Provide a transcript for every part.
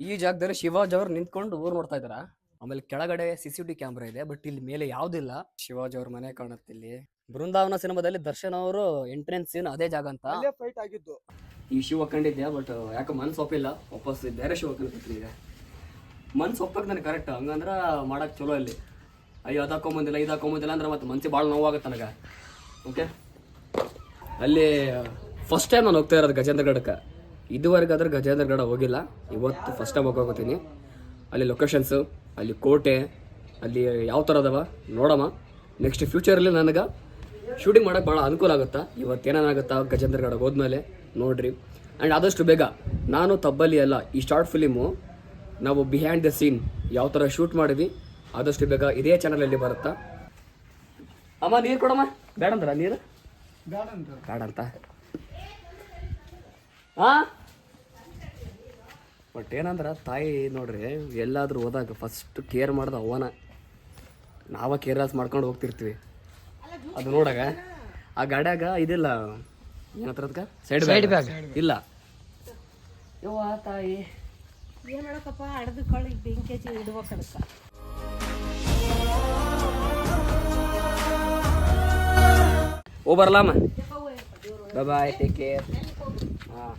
ಈ ಜಾಗದಲ್ಲಿ ಶಿವಾಜ್ ಅವ್ರು ನಿಂತ್ಕೊಂಡು ಊರ್ ನೋಡ್ತಾ ಇದಾರ ಆಮೇಲೆ ಕೆಳಗಡೆ ಸಿ ಸಿ ಟಿ ಕ್ಯಾಮ್ರಾ ಇದೆ ಬಟ್ ಇಲ್ಲಿ ಮೇಲೆ ಯಾವ್ದಿಲ್ಲ. ಶಿವಾಜ್ ಅವ್ರ ಮನೆ ಕಾಣುತ್ತೆ ಇಲ್ಲಿ. ಬೃಂದಾವನ ಸಿನಿಮಾದಲ್ಲಿ ದರ್ಶನ್ ಅವರು ಎಂಟ್ರೆನ್ಸ್ ಏನು ಅದೇ ಜಾಗ ಅಂತ. ಫೈಟ್ ಆಗಿದ್ದು. ಈ ಶಿವ ಕಂಡಿದ್ದೆ ಬಟ್ ಯಾಕೆ ಮನ್ಸು ಒಪ್ಪಿಲ್ಲ. ವಾಪಸ್ ಬೇರೆ ಶಿವ ಈಗ ಮನ್ಸು ಒಪ್ಪಕ್ಕೆ ನನಗೆ ಕರೆಕ್ಟ್ ಹಂಗಂದ್ರೆ ಮಾಡಕ್ ಚಲೋ ಅಲ್ಲಿ ಅಯ್ಯೋ ಅದು ಹಾಕೊಂಬಂದಿಲ್ಲ ಇದು ಹಾಕೊಂಬಂದಿಲ್ಲ ಅಂದ್ರೆ ಮತ್ತೆ ಮನ್ಸಿಗೆ ಭಾಳ ನೋವಾಗುತ್ತೆ ನನಗೆ. ಓಕೆ ಅಲ್ಲಿ ಫಸ್ಟ್ ಟೈಮ್ ನಾನು ಹೋಗ್ತಾ ಇರೋದು ಇದುವರೆಗೆ ಆದ್ರೆ ಗಜೇಂದ್ರಗಡ ಹೋಗಿಲ್ಲ. ಇವತ್ತು ಫಸ್ಟ್ ಟೈಮ್ ಹೋಗ್ತೀನಿ. ಅಲ್ಲಿ ಲೊಕೇಶನ್ಸು ಅಲ್ಲಿ ಕೋಟೆ ಅಲ್ಲಿ ಯಾವ ಥರ ಅದಾವ ನೋಡಮ್ಮ ನೆಕ್ಸ್ಟ್ ಫ್ಯೂಚರಲ್ಲಿ ನನಗೆ ಶೂಟಿಂಗ್ ಮಾಡೋಕೆ ಭಾಳ ಅನುಕೂಲ ಆಗುತ್ತಾ? ಇವತ್ತು ಗಜೇಂದ್ರಗಡಗೆ ಹೋದ್ಮೇಲೆ ನೋಡ್ರಿ. ಆ್ಯಂಡ್ ಆದಷ್ಟು ಬೇಗ ನಾನು ತಬ್ಬಲಿ ಅಲ್ಲ ಈ ಶಾರ್ಟ್ ಫಿಲಿಮು ನಾವು ಬಿಹೈಂಡ್ ದ ಸೀನ್ ಯಾವ ಥರ ಶೂಟ್ ಮಾಡಿದ್ವಿ ಆದಷ್ಟು ಬೇಗ ಇದೇ ಚಾನಲಲ್ಲಿ ಬರುತ್ತಾ? ಅಮ್ಮ ನೀರು ಕೊಡಮ್ಮ. ಬೇಡಂದ್ರ ನೀರು? ಬೇಡ ಅಂತ ಬೇಡ ಅಂತ ಹಾ ಬಟ್ ಏನಂದ್ರೆ ತಾಯಿ ನೋಡ್ರಿ ಎಲ್ಲಾದ್ರೂ ಹೋದಾಗ ಫಸ್ಟ್ ಕೇರ್ ಮಾಡ್ದ ಅವನ ನಾವ ಕೇರ್ಲಾಸ್ ಮಾಡ್ಕೊಂಡು ಹೋಗ್ತಿರ್ತೀವಿ. ಅದು ನೋಡಾಗ ಆ ಗಾಡ್ಯಾಗ ಇದಿಲ್ಲ ಏನತ್ರ ಸೈಡ್ ಸೈಡ್ ಬ್ಯಾಗ್ ಇಲ್ಲ. ಯವ್ವ ತಾಯಿ. ಏನ್ ಮಾಡಕಪ್ಪ ಅಡ್ದು ಬೆಂಕಿ ಹಚ್ಚಿ ಓ ಬರಲಮ್ಮ ಬಾಯ್ ಟೇಕ್ ಕೇರ್ ಹಾಂ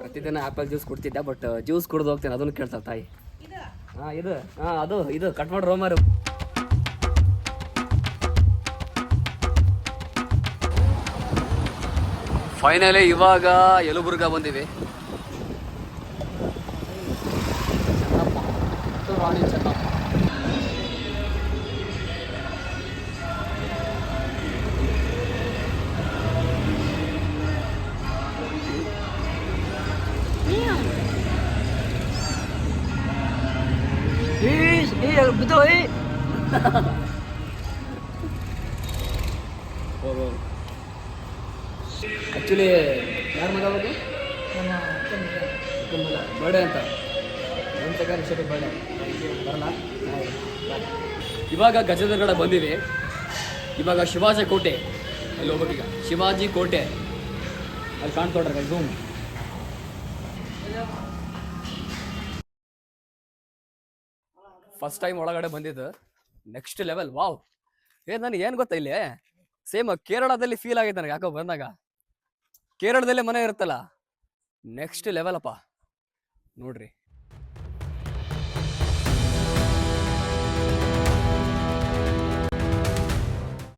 ಪ್ರತಿದಿನ ಆ್ಯಪಲ್ ಜ್ಯೂಸ್ ಕುಡ್ತಿದ್ದೆ ಬಟ್ ಜ್ಯೂಸ್ ಕುಡ್ದು ಹೋಗ್ತೇನೆ ಅದನ್ನು ಕೇಳ್ತಾರೆ ತಾಯಿ. ಹಾಂ ಇದು ಹಾಂ ಅದು ಇದು ಕಟ್ ಮಾಡಿ ರೋಮಾರು ಫೈನಲಿ ಇವಾಗ ಯಲಬುರ್ಗ ಬಂದಿವಿ. ಆ್ಯಕ್ಚುಲಿ ಯಾರ ಮಗ ಅವರು ಬರ್ಡೇ ಅಂತ. ಒಂದು ಸೆಕೆಂಡ್ ಶೆಟ್ಟಿ ಬರ್ಡೇ ಬರಲ್ಲ? ಇವಾಗ ಗಜೇಂದ್ರಗಡ ಬಂದಿದೆ. ಇವಾಗ ಶಿವಾಜಿ ಕೋಟೆ. ಅಲ್ಲಿ ಹೋಗ್ಬೇಕೀಗ ಶಿವಾಜಿ ಕೋಟೆ. ಅಲ್ಲಿ ಕಾಣ್ತೊಡ್ರಿ ಝೂಮ್ ಫಸ್ಟ್ ಟೈಮ್ ಒಳಗಡೆ ಬಂದಿದ್ದು. ನೆಕ್ಸ್ಟ್ ಲೆವೆಲ್ ವಾವ್ ಏ, ನನಗೆ ಏನು ಗೊತ್ತಾ ಇಲ್ಲಿ? ಸೇಮ್ ಕೇರಳದಲ್ಲಿ ಫೀಲ್ ಆಗಿದೆ ನನಗೆ, ಯಾಕೋ ಬಂದಾಗ. ಕೇರಳದಲ್ಲೇ ಮನೆ ಇರುತ್ತಲ್ಲ? ನೆಕ್ಸ್ಟ್ ಲೆವೆಲ್ ಅಪ್ಪ. ನೋಡ್ರಿ.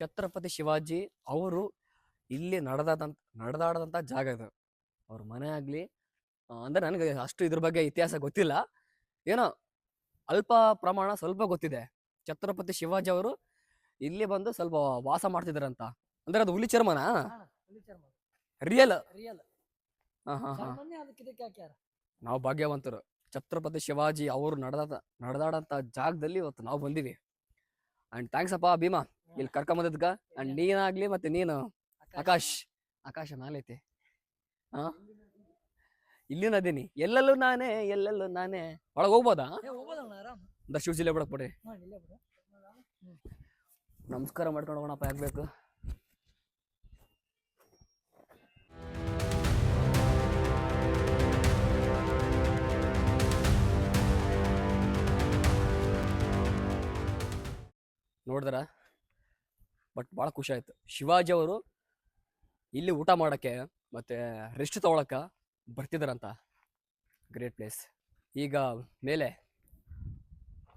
ಛತ್ರಪತಿ ಶಿವಾಜಿ ಅವರು ಇಲ್ಲಿ ನಡೆದಾದಂತ ನಡೆದಾಡದಂಥ ಜಾಗ ಇದು. ಅವ್ರ ಮನೆ ಆಗಲಿ ಅಂದರೆ ನನಗೆ ಅಷ್ಟು ಇದ್ರ ಬಗ್ಗೆ ಇತಿಹಾಸ ಗೊತ್ತಿಲ್ಲ. ಏನೋ ಅಲ್ಪ ಪ್ರಮಾಣ ಸ್ವಲ್ಪ ಗೊತ್ತಿದೆ. ಛತ್ರಪತಿ ಶಿವಾಜಿ ಅವರು ಇಲ್ಲಿ ಬಂದು ಸ್ವಲ್ಪ ವಾಸ ಮಾಡ್ತಿದ್ರಂತ. ಅಂದ್ರೆ ಅದು ಹುಲಿ ಚರ್ಮನ? ರಿಯಲ್. ರಿಯಲ್. ನಾವು ಭಾಗ್ಯವಂತರು. ಛತ್ರಪತಿ ಶಿವಾಜಿ ಅವರು ನಡೆದ ನಡೆದಾಡಂತ ಜಾಗದಲ್ಲಿ ಇವತ್ತು ನಾವು ಬಂದಿವಿ. ಅಂಡ್ ಥ್ಯಾಂಕ್ಸ್ ಅಪ್ಪ ಭೀಮಾ. ಇಲ್ಲಿ ಕರ್ಕೊಂಬಂದಿದ್ಕ. ಅಂಡ್ ನೀನಾಗ್ಲಿ ಮತ್ತೆ ನೀನು ಆಕಾಶ್. ಆಕಾಶ. ನಾಲೈತಿ ಹಾ? ಇಲ್ಲಿನ ಅದೀನಿ. ಎಲ್ಲೆಲ್ಲೂ ನಾನೇ ಎಲ್ಲೆಲ್ಲೂ ನಾನೇ. ಒಳಗೆ ಹೋಗ್ಬೋದಾ? ಆರಾಮ್. ಜಿಲ್ಲೆ ಬಿಡಕ್ ಬಿಡ್ರಿ ನಮಸ್ಕಾರ ಮಾಡ್ಕೊಂಡು ಹೋಗೋಣಪ್ಪ ಯಾಕೆ ಬೇಕು? ನೋಡಿದ್ರ? ಬಟ್ ಭಾಳ ಖುಷಿ ಆಯ್ತು. ಶಿವಾಜಿ ಅವರು ಇಲ್ಲಿ ಊಟ ಮಾಡೋಕ್ಕೆ ಮತ್ತೆ ರೆಸ್ಟ್ ತಗೊಳಕ ಬರ್ತಿದ್ದಾರಂತ ಗ್ರೇಟ್ ಪ್ಲೇಸ್ ಈಗ ಮೇಲೆ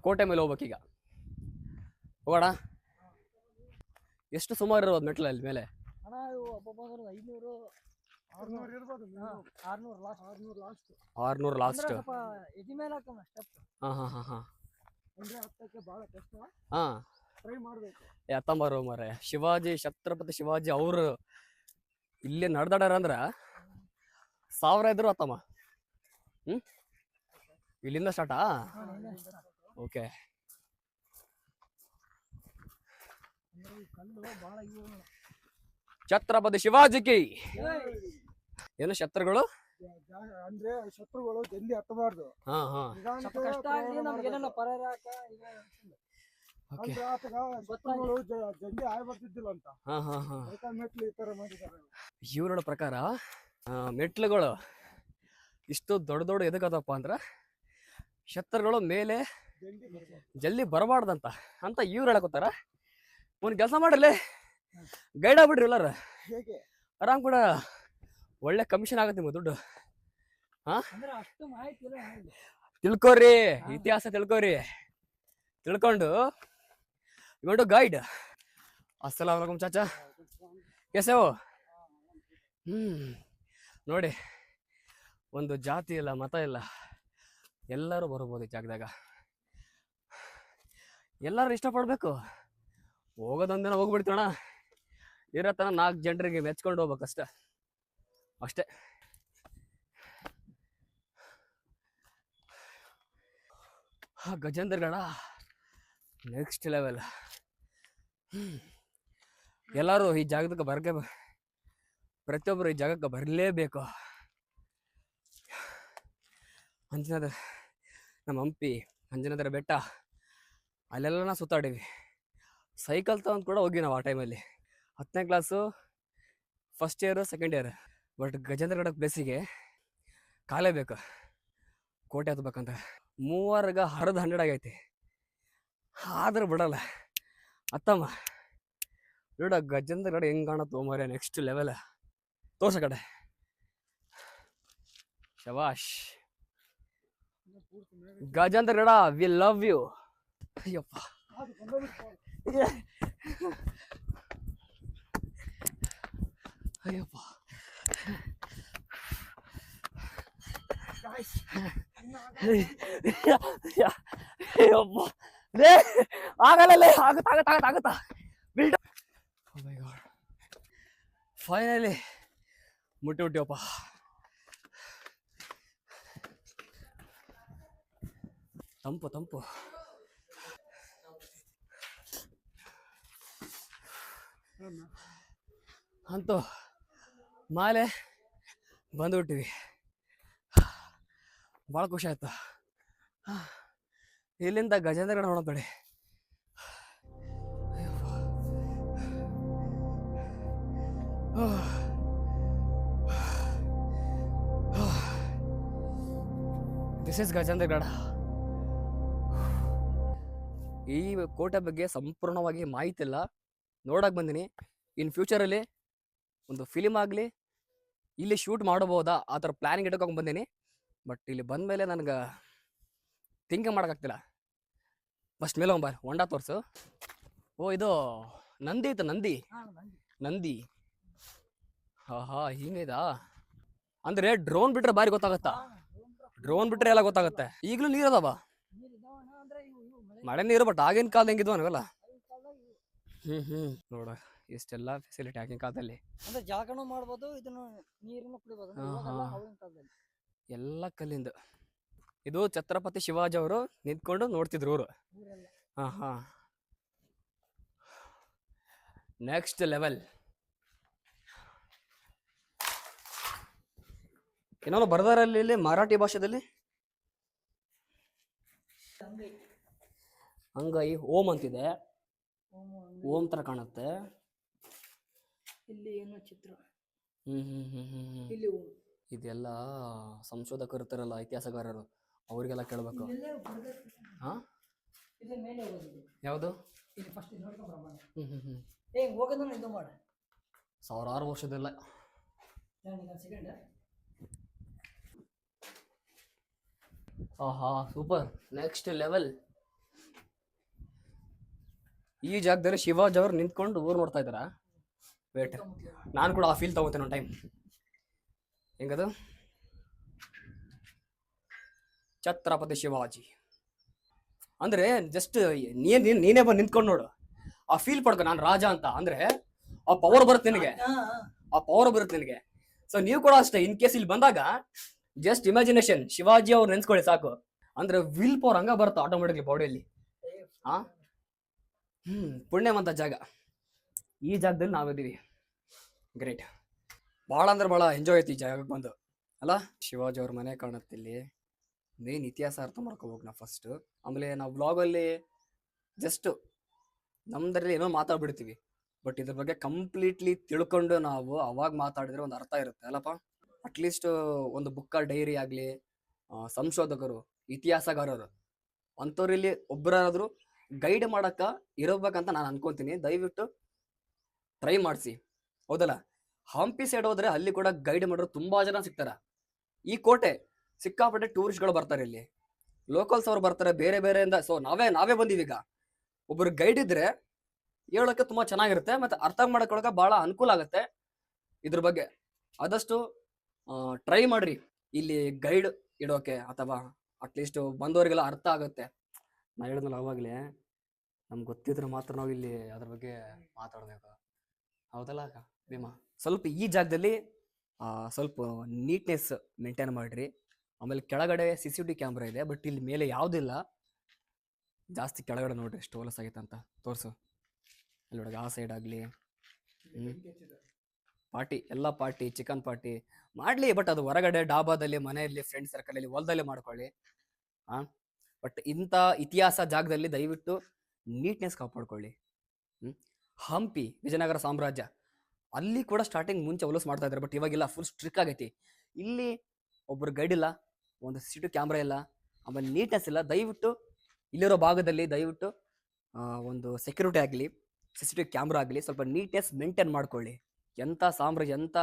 ಕೋಟೆ ಮೇಲೆ ಹೋಗ್ಬೇಕೀಗ ಹೋಗೋಣ. ಎಷ್ಟು ಸುಮಾರು ಇರೋದು ಮೇಲೆ? ಇವು ಒಬ್ಬೊಬ್ಬ ಐನೂರು ಆರ್ನೂರು ಲಾಸ್ಟ್ ಮೇಲೆ ಹಾಂ ಹಾಂ ಹಾಂ ಹಾಂ. ಹಾಂ. ಟ್ರೈ ಮಾಡ್ಬೇಕು. ಎತ್ತಂಬರು ಮಾರೆ ಶಿವಾಜಿ ಛತ್ರಪತಿ ಶಿವಾಜಿ ಅವರು ಇಲ್ಲೇ ನಡೆದಾಡ್ಯಾರ ಅಂದ್ರ ಸಾವಿರ ಇದ್ರು ಅತ್ತಮ್ಮ. ಹ್ಮ್? ಇಲ್ಲಿಂದ ಸ್ಟಾರ್ಟಾ ಓಕೆ ಛತ್ರಪತಿ ಶಿವಾಜಿ ಕಿ. ಏನು ಶತ್ರುಗಳು? ಅಂದ್ರೆ ಶತ್ರುಗಳು ಜಲ್ದಿ ಹತ್ತಬಾರ್ದು ಶತ್ರುಗಳು ಜಲ್ದಿ ಆಯ್ ಬರ್ತಿದ್ದಿಲ್ಲ ಅಂತ ಮೆಟ್ಲು ಈ ತರ ಮಾಡಿದ್ದಾರೆ ಇವ್ರ ಪ್ರಕಾರ ಮೆಟ್ಲುಗಳು ಇಷ್ಟು ದೊಡ್ಡ ದೊಡ್ಡ ಎದಕ್ಕದಪ್ಪ ಅಂದ್ರೆ ಶತ್ರುಗಳು ಮೇಲೆ ಜಲ್ದಿ ಬರಬಾರ್ದಂತ ಅಂತ ಇವ್ರು ಹೇಳಕೋತಾರ ಒಂದು ಕೆಲಸ ಮಾಡಿರ್ಲಿ ಗೈಡ್ ಆಗ್ಬಿಡ್ರಿ ಎಲ್ಲಾರ. ಆರಾಮ್ ಕೂಡ. ಒಳ್ಳೆ ಕಮಿಷನ್ ಆಗತ್ತೆ ನಿಮ್ಗೆ ದುಡ್ಡು. ನನಗೆ. ತಿಳ್ಕೊರಿ. ಇತಿಹಾಸ ತಿಳ್ಕೊರಿ. ತಿಳ್ಕೊಂಡು ಇವಂಟು ಗೈಡ್. ಅಸ್ಸಲಾಮ್ ಚಾಚಾ. ಎಸ್ ಹ್ಮ್. ನೋಡಿ, ಒಂದು ಜಾತಿ ಇಲ್ಲ, ಮತ ಇಲ್ಲ, ಎಲ್ಲರೂ ಬರ್ಬೋದು ಈ ಜಾಗದಾಗ. ಎಲ್ಲರೂ ಇಷ್ಟಪಡಬೇಕು. ಹೋಗೋದೊಂದಿನ ಇರೋ ಇರತನ ನಾಲ್ಕು ಜನರಿಗೆ ಮೆಚ್ಕೊಂಡು ಹೋಗ್ಬೇಕಷ್ಟೆ ಅಷ್ಟೇ. ಗಜೇಂದ್ರಗಡ ನೆಕ್ಸ್ಟ್ ಲೆವೆಲ್ ಎಲ್ಲರೂ ಈ ಜಾಗದಕ್ಕೆ ಬರ್ಗೆ ಪ್ರತಿಯೊಬ್ಬರು ಈ ಜಾಗಕ್ಕೆ ಬರಲೇಬೇಕು. ಅಂಜನಾದ, ನಮ್ಮ ಹಂಪಿ, ಅಂಜನಾದ್ರ ಬೆಟ್ಟ ಅಲ್ಲೆಲ್ಲ ನಾವು ಸುತ್ತಾಡೀವಿ ಸೈಕಲ್ ತಗೊಂಡು ಕೂಡ ಹೋಗಿ ನಾವು ಆ ಟೈಮಲ್ಲಿ ಹತ್ತನೇ class first year second year but Gajendragad ಪ್ಲೇಸಿಗೆ ಕಾಲೇ ಬೇಕು. ಕೋಟೆ ಹತ್ಬೇಕಂತ. ಮೂವರ್ಗ ಹರಿದು ಹಂಡ್ರೆಡ್ ಆಗೈತಿ. ಆದ್ರೆ ಬಿಡಲ್ಲ. ಅತ್ತಮ್ಮ, ನೋಡ ಗಜೇಂದ್ರಗಡ ಹೆಂಗ್ ಕಾಣತ್ತೋ ಮರ ನೆಕ್ಸ್ಟ್ ಲೆವೆಲ್ ತೋರ್ಸ ಕಡೆ ಶಬಾಷ್ ಇನ್ನು ಗಡ we love you Ayyappa Ayyappa Ayyappa ಲೇ ಆಗಲ್ಲ ಲೇ ಆಗತ್ತ ಆಗತ್ತ ಆಗತ್ತ ಆಗತ್ತ ಬಿಲ್ಡ ಫೈನಲಿ ಮುಟ್ಟಿ ಮುಟ್ಟಿಯಪ್ಪ. ತಂಪು ತಂಪು. ಅಂತೂ ಮಾಲೆ ಬಂದ್ಬಿಟ್ಟಿವಿ. ಭಾಳ ಖುಷಿ ಆಯ್ತು. ಇಲ್ಲಿಂದ ಗಜೇಂದ್ರಗಡ ನೋಡೋಣ ತಡಿ. ದಿಸ್ ಇಸ್ ಗಜೇಂದ್ರಗಡ ಈ ಕೋಟೆ ಬಗ್ಗೆ ಸಂಪೂರ್ಣವಾಗಿ ಮಾಹಿತಿ ಇಲ್ಲ. ನೋಡಕ್ ಬಂದಿನಿ. ಇನ್ ಫ್ಯೂಚರಲ್ಲಿ ಒಂದು ಫಿಲಿಮ್ ಆಗಲಿ ಇಲ್ಲಿ ಶೂಟ್ ಮಾಡಬಹುದಾ ಆ ಥರ ಪ್ಲ್ಯಾನಿಂಗ್ ಇಟ್ಕೊಂಡು ಬಂದೀನಿ. ಬಟ್ ಇಲ್ಲಿ ಬಂದ ಮೇಲೆ ನನಗೆ ಥಿಂಕಿಂಗ್ ಮಾಡೋಕ್ಕಾಗ್ತಿಲ್ಲ ಫಸ್ಟ್ ಮೇಲೆ ಒಂಬ ಹೊಂಡ ತೋರ್ಸು. ಓ ಇದು ನಂದಿ ಇತ್ತು ನಂದಿ. ನಂದಿ. ಹಾ ಹಾ ಹಿಂಗೈದಾ ಅಂದ್ರೆ ಡ್ರೋನ್ ಬಿಟ್ರೆ ಬಾರಿ ಗೊತ್ತಾಗತ್ತಾ? ಡ್ರೋನ್ ಬಿಟ್ರೆ ಎಲ್ಲ ಗೊತ್ತಾಗುತ್ತೆ. ಈಗಲೂ ನೀರು ಅದಾವ? ಮಳೆ ನೀರು ಬಟ್ ಆಗಿನ ಕಾಲ ಹೆಂಗಿದ್ವ ನನಗಲ್ಲ. ಹ್ಮ್ ಹ್ಮ್. ನೋಡ ಇಷ್ಟೆಲ್ಲ ಫೆಸಿಲಿಟಿ ಆಗಿನ ಕಾಲದಲ್ಲಿ. ಅಂದ್ರೆ ಮಾಡ್ಬೋದು ಇದನ್ನು ನೀರನ್ನು ಕುಡಿಬೋದು. ಹಾ, ಇವಾಗೆಲ್ಲ ಹಾ. ಅವಾಗಿನ ಕಾಲದಲ್ಲಿ. ಎಲ್ಲ ಕಲ್ಲಿಂದ. ಇದು ಛತ್ರಪತಿ ಶಿವಾಜಿ ಅವರು ನಿಂತ್ಕೊಂಡು ನೋಡ್ತಿದ್ರು ಅವರು ಹಾ ಹಾ ನೆಕ್ಸ್ಟ್ ಲೆವೆಲ್ ಏನೋ ಬರ್ದಾರಲ್ಲಿ ಇಲ್ಲಿ ಮರಾಠಿ ಭಾಷೆದಲ್ಲಿ? ಅಂಗೈ ಓಮ್ ಓಂ ಅಂತಿದೆ. ಓಂ ತರ ಕಾಣುತ್ತೆ. ಇಲ್ಲಿ ಏನೋ ಚಿತ್ರ? ಹ್ಮ್ ಹ್ಮ್ ಹ್ಮ್ ಹ್ಮ್ ಹ್ಮ್. ಇಲ್ಲಿ. ಇದೆಲ್ಲ ಸಂಶೋಧಕರು ಇರ್ತಾರಲ್ಲ ಇತಿಹಾಸಗಾರರು. ಅವರಿಗೆಲ್ಲ ಕೇಳ್ಬೇಕು. ಇಲ್ಲೆಲ್ಲ ಬರ್ದೈತೆ. ಹಾ? ಇಲ್ಲೇ ಮೇಲೆ ಹೋಗೋದು ಇದು. ಯಾವುದು? ಇಲ್ಲಿ ಫಸ್ಟ್ ನೋಡ್ಕೊಂಡ್ ಬರೋಣ. ಹ್ಮ್ ಹ್ಮ್ ಹ್ಮ್. ಏ ಹೋಗೋದನ್ನ ಇದು ಮಾಡ. ಸಾವಿರಾರು ವರ್ಷದಲ್ಲ. ಸೆಕೆಂಡ್ ಆಹಾ ಸೂಪರ್. ನೆಕ್ಸ್ಟ್ ಲೆವೆಲ್ ಈ ಜಾಗದಲ್ಲಿ ಶಿವಾಜಿ ಅವರು ನಿಂತ್ಕೊಂಡು ಊರು ನೋಡ್ತಾ ಇದ್ದಾರಾ? ವೇಟ್ ನಾನು ಕೂಡ ಆ ಫೀಲ್ ತಗೋತೇನೆ ಒಂದು ಟೈಮ್ ಹೆಂಗದು? ಛತ್ರಪತಿ ಶಿವಾಜಿ. ಅಂದ್ರೆ ಜಸ್ಟ್ ನೀನೇ ನೀನ್- ನೀನೇ ಬಂದು ನಿಂತ್ಕೊಂಡು ನೋಡು. ಆ ಫೀಲ್ ಪಡ್ಕೊ ನಾನು ರಾಜ ಅಂತ. ಅಂದ್ರೆ ಆ ಪವರ್ ಬರುತ್ತೆ ನಿನಗೆ. ಆ ಪವರ್ ಬರುತ್ತೆ ನಿನಗೆ. ಸೊ ನೀವು ಕೂಡ ಅಷ್ಟೇ ಇನ್ ಕೇಸ್ ಇಲ್ಲಿ ಬಂದಾಗ ಜಸ್ಟ್ ಇಮ್ಯಾಜಿನೇಷನ್ ಶಿವಾಜಿ ಅವ್ರು ನೆನ್ಸ್ಕೊಳ್ಳಿ ಸಾಕು. ಅಂದ್ರೆ ವಿಲ್ ಪವರ್ ಹಂಗ ಬರುತ್ತೆ ಆಟೋಮೆಟಿಕ್ಲಿ ಬಾಡಿಯಲ್ಲಿ ಹಾ ಹ್ಮ್, ಪುಣ್ಯವಂತ ಜಾಗ. ಈ ಜಾಗದಲ್ಲಿ ನಾವಿದ್ದೀವಿ. ಗ್ರೇಟ್ ಭಾಳ ಅಂದ್ರೆ ಭಾಳ ಎಂಜಾಯ್ ಐತಿ ಈ ಜಾಗಕ್ಕೆ ಬಂದು. ಅಲ್ಲ? ಶಿವಾಜಿ ಅವ್ರ ಮನೆ ಕಾಣುತ್ತೆ ಇಲ್ಲಿ. ಮೇನ್ ಇತಿಹಾಸ ಅರ್ಥ ಮಾಡ್ಕೋಬೇಕು ನಾವು ಫಸ್ಟ್ ಆಮೇಲೆ ನಾವು ಬ್ಲಾಗಲ್ಲಿ ಜಸ್ಟ್ ನಮ್ದ್ರಲ್ಲಿ ಏನೋ ಮಾತಾಡ್ಬಿಡ್ತೀವಿ. ಬಟ್ ಇದ್ರ ಬಗ್ಗೆ ಕಂಪ್ಲೀಟ್ಲಿ ತಿಳ್ಕೊಂಡು ನಾವು ಅವಾಗ ಮಾತಾಡಿದ್ರೆ ಒಂದು ಅರ್ಥ ಇರುತ್ತೆ. ಅಲ್ಲಪ್ಪ? ಅಟ್ಲೀಸ್ಟ್ ಒಂದು ಬುಕ್ಕ ಡೈರಿ ಆಗಲಿ ಸಂಶೋಧಕರು, ಇತಿಹಾಸಗಾರರು, ಅಂಥವ್ರಲ್ಲಿ ಒಬ್ಬರಾದ್ರೂ ಗೈಡ್ ಮಾಡಕ್ಕ ಇರಬೇಕಂತ ನಾನು ಅನ್ಕೊಂತೀನಿ. ದಯವಿಟ್ಟು ಟ್ರೈ ಮಾಡಿಸಿ. ಹೌದಲ್ಲ? ಹಂಪಿ ಸೈಡ್ ಹೋದ್ರೆ ಅಲ್ಲಿ ಕೂಡ ಗೈಡ್ ಮಾಡೋರು ತುಂಬಾ ಜನ ಸಿಗ್ತಾರೆ. ಈ ಕೋಟೆ ಸಿಕ್ಕಾಪಟ್ಟೆ ಟೂರಿಸ್ಟ್ಗಳು ಬರ್ತಾರೆ ಇಲ್ಲಿ. ಲೋಕಲ್ಸ್ ಅವ್ರು ಬರ್ತಾರೆ ಬೇರೆ ಬೇರೆಯಿಂದ. ಸೊ ನಾವೇ ನಾವೇ ಬಂದೀವಿ ಈಗ ಒಬ್ರು ಗೈಡ್ ಇದ್ರೆ ಹೇಳೋಕ್ಕೆ ತುಂಬಾ ಚೆನ್ನಾಗಿರುತ್ತೆ, ಮತ್ತೆ ಅರ್ಥ ಮಾಡ್ಕೊಳಕ್ಕೆ ಬಹಳ ಅನುಕೂಲ ಆಗುತ್ತೆ. ಇದ್ರ ಬಗ್ಗೆ ಆದಷ್ಟು ಟ್ರೈ ಮಾಡ್ರಿ. ಇಲ್ಲಿ ಗೈಡ್ ಇಡೋಕೆ ಅಥವಾ ಅಟ್ಲೀಸ್ಟ್ ಬಂದವರಿಗೆಲ್ಲ ಅರ್ಥ ಆಗುತ್ತೆ. ನಾ ಹೇಳಿದ್ನಲ್ಲ ಅವಾಗಲೇ, ನಮ್ಗೆ ಗೊತ್ತಿದ್ರೆ ಮಾತ್ರ ನಾವು ಇಲ್ಲಿ ಅದ್ರ ಬಗ್ಗೆ ಮಾತಾಡಬೇಕು. ಹೌದಲ್ಲ ಅಕ್ಕ, ಭೀಮಾ? ಸ್ವಲ್ಪ ಈ ಜಾಗದಲ್ಲಿ ಸ್ವಲ್ಪ ನೀಟ್ನೆಸ್ ಮೇಂಟೈನ್ ಮಾಡಿರಿ. ಆಮೇಲೆ ಕೆಳಗಡೆ ಸಿ ಸಿ ಟಿ ಕ್ಯಾಮ್ರಾ ಇದೆ ಬಟ್ ಇಲ್ಲಿ ಮೇಲೆ ಯಾವುದಿಲ್ಲ. ಜಾಸ್ತಿ ಕೆಳಗಡೆ ನೋಡ್ರಿ, ಎಷ್ಟು ಹೊಲಸ್ ಆಗೈತೆ ಅಂತ. ತೋರಿಸು. ಅಲ್ಲಿ ನೋಡಗ ಆ ಸೈಡ್ ಆಗಲಿ. ಪಾರ್ಟಿ, ಎಲ್ಲ ಪಾರ್ಟಿ, ಚಿಕನ್ ಪಾರ್ಟಿ ಮಾಡಲಿ ಬಟ್ ಅದು ಹೊರಗಡೆ ಡಾಬಾದಲ್ಲಿ, ಮನೆಯಲ್ಲಿ ಫ್ರೆಂಡ್ ಸರ್ಕಲಲ್ಲಿ ಹೊಲದಲ್ಲಿ ಮಾಡ್ಕೊಳ್ಳಿ. ಹಾಂ ಬಟ್ ಇಂಥ ಇತಿಹಾಸ ಜಾಗದಲ್ಲಿ ದಯವಿಟ್ಟು ನೀಟ್ನೆಸ್ ಕಾಪಾಡ್ಕೊಳ್ಳಿ. ಹ್ಮ್? ಹಂಪಿ, ವಿಜಯನಗರ ಸಾಮ್ರಾಜ್ಯ, ಅಲ್ಲಿ ಕೂಡ ಸ್ಟಾರ್ಟಿಂಗ್ ಮುಂಚೆ ಹೊಲಸು ಮಾಡ್ತಾ ಇದ್ದಾರೆ ಬಟ್ ಇವಾಗೆಲ್ಲ ಫುಲ್ ಸ್ಟ್ರಿಕ್ ಆಗೈತಿ. ಇಲ್ಲಿ ಒಬ್ರು ಗೈಡ್ ಇಲ್ಲ, ಒಂದು ಸಿಟು ಕ್ಯಾಮ್ರಾ ಇಲ್ಲ, ಆಮೇಲೆ ನೀಟ್ನೆಸ್ ಇಲ್ಲ. ದಯವಿಟ್ಟು ಇಲ್ಲಿರೋ ಭಾಗದಲ್ಲಿ ದಯವಿಟ್ಟು ಒಂದು ಸೆಕ್ಯೂರಿಟಿ ಆಗಲಿ ಸಿ ಸಿ ಟಿ ಕ್ಯಾಮ್ರಾ ಆಗಲಿ, ಸ್ವಲ್ಪ ನೀಟ್ನೆಸ್ ಮೇಂಟೈನ್ ಮಾಡ್ಕೊಳ್ಳಿ. ಎಂಥ ಸಾಮ್ರಾಜ್ಯ ಎಂಥ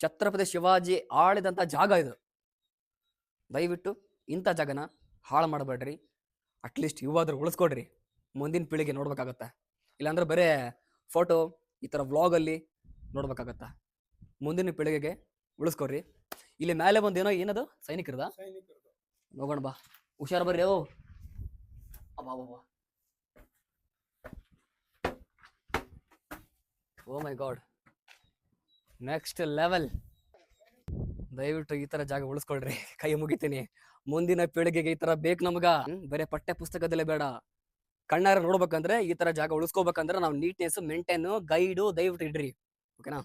ಛತ್ರಪತಿ ಶಿವಾಜಿ ಆಳಿದಂಥ ಜಾಗ ಇದು. ದಯವಿಟ್ಟು ಇಂಥ ಜಾಗನ ಹಾಳು ಮಾಡಬೇಡ್ರಿ. ಅಟ್ಲೀಸ್ಟ್ ಇವಾದ್ರೂ ಉಳಿಸ್ಕೊಡ್ರಿ. ಮುಂದಿನ ಪೀಳಿಗೆ ನೋಡ್ಬೇಕಾಗತ್ತೆ. ಇಲ್ಲಾಂದ್ರೆ ಬರೇ ಫೋಟೋ ಈ ಥರ ವ್ಲಾಗಲ್ಲಿ ನೋಡ್ಬೇಕಾಗತ್ತೆ. ಮುಂದಿನ ಪೀಳಿಗೆಗೆ ಉಳಿಸ್ಕೊಡ್ರಿ. ಇಲ್ಲಿ ಮೇಲೆ ಬಂದು ಏನೋ ಏನದು? ಸೈನಿಕರದ? ನೋಗೋಣ ಬಾ. ಹುಷಾರು ಬರ್ರಿ ಓ. ಅಬ್ಬಾ oh my god next level ದಯವಿಟ್ಟು ಈ ತರ ಜಾಗ ಉಳಿಸ್ಕೊಳ್ರಿ. ಕೈ ಮುಗಿತೀನಿ. ಮುಂದಿನ ಪೀಳಿಗೆಗೆ ಈ ತರ ಬೇಕು ನಮಗ. ಬರೇ ಪಠ್ಯ ಪುಸ್ತಕದಲ್ಲೇ ಬೇಡ. ಕಣ್ಣಾರ ನೋಡ್ಬೇಕಂದ್ರೆ ಈ ತರ ಜಾಗ ಉಳಿಸ್ಕೋಬೇಕಂದ್ರೆ ನಾವು ನೀಟ್ನೆಸ್ ಮೇಂಟೈನ್ ಗೈಡು ದಯವಿಟ್ಟು ಇಡ್ರಿ. ಓಕೆನಾ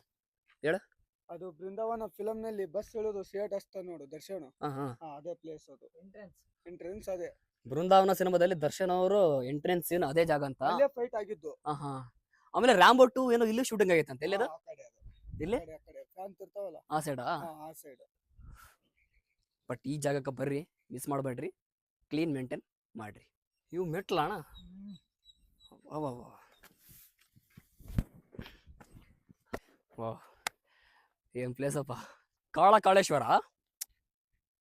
ಅದು ಬೃಂದಾವನ ಫಿಲಮ್ನಲ್ಲಿ ಬಸ್ ಇಳಿದು ಸೇಟ್ ಅಷ್ಟ ನೋಡು ದರ್ಶನ್. ಅದೇ ಪ್ಲೇಸ್ ಅದು. ಎಂಟ್ರೆನ್ಸ್ ಎಂಟ್ರೆನ್ಸ್ ಅದೇ. ಬೃಂದಾವನ ಸಿನಿಮಾದಲ್ಲಿ ದರ್ಶನ್ ಅವರು ಎಂಟ್ರೆನ್ಸ್ ಏನು ಅದೇ ಜಾಗ ಅಂತ? ಅಲ್ಲೇ ಫೈಟ್ ಆಗಿದ್ದು. ಆಮೇಲೆ ರಾಂಬೋ ಟು ಏನೋ ಇಲ್ಲಿ ಶೂಟಿಂಗ್ ಆಗೈತೆ ಅಂತ. ಇಲ್ಲಿ? ಆ ಕಡೆ, ಕಡೆ ಫ್ಯಾನ್ ಸೈಡಾ ಹಾ, ಆ? ಸೈಡ್ ಬಟ್ ಈ ಜಾಗಕ್ಕೆ ಬರ್ರಿ ಮಿಸ್ ಮಾಡಬೇಡ್ರಿ ಕ್ಲೀನ್ ಮೇಂಟೈನ್ ಮಾಡ್ರಿ. ಇವು ಮೆಟ್ಲ ಅಣ್ಣ. ವಾ ವಾ ವಾ ಏನ್ ಪ್ಲೇಸ್ ಅಪ್ಪ? ಕಾಳ ಕಾಳೇಶ್ವರ?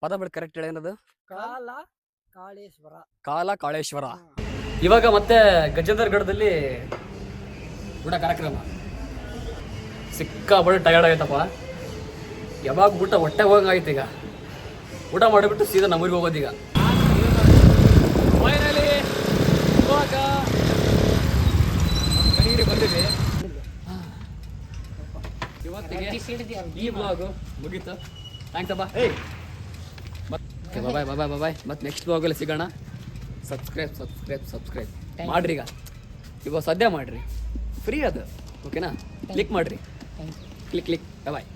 ಪದ ಬಿಡ್ ಕರೆಕ್ಟ್ ಹೇಳೇನದು ಏನದು? ಕಾಲ ಕಾಳೇಶ್ವರ. ಕಾಲ ಕಾಳೇಶ್ವರ. ಇವಾಗ ಮತ್ತೆ ಗಜೇಂದ್ರ ಗಢದಲ್ಲಿ ಊಟ ಕಾರ್ಯಕ್ರಮ. ಸಿಕ್ಕಾಬಳೆ ಟಯರ್ಡ್ ಆಗೈತಪ್ಪ. ಯಾವಾಗ ಊಟ ಹೊಟ್ಟೆ ಹೋಗಂಗಾಯ್ತು ಈಗ. ಊಟ ಮಾಡಿಬಿಟ್ಟು ಸೀದಾ ನಮ್ಮೂರಿಗೆ ಹೋಗೋದೀಗ. ಫೈನಲಿ ಇವಾಗ ಬಂದಿದ್ವಿ ಇವತ್ತಿಗೆ ಈ ಬ್ಲಾಗು ಮುಗೀತು. ಥ್ಯಾಂಕ್ಸ್ ಅಪ್ಪ. ಮತ್ತೆ ಬಾಯ್ ಬಾಯ್ ಬಾಯ್ ಬಾಯ್ ಮತ್ತೆ ನೆಕ್ಸ್ಟ್ ಬ್ಲಾಗಲ್ಲಿ ಸಿಗೋಣ. ಸಬ್ಸ್ಕ್ರೈಬ್ ಸಬ್ಸ್ಕ್ರೈಬ್ ಸಬ್ಸ್ಕ್ರೈಬ್ ಮಾಡ್ರಿ ಈಗ. ಇವಾಗ ಸದ್ಯ ಮಾಡ್ರಿ. ಫ್ರೀ ಅದು ಓಕೆನಾ ಕ್ಲಿಕ್ ಮಾಡ್ರಿ. ಕ್ಲಿಕ್ ಕ್ಲಿಕ್ ಬಾಯ್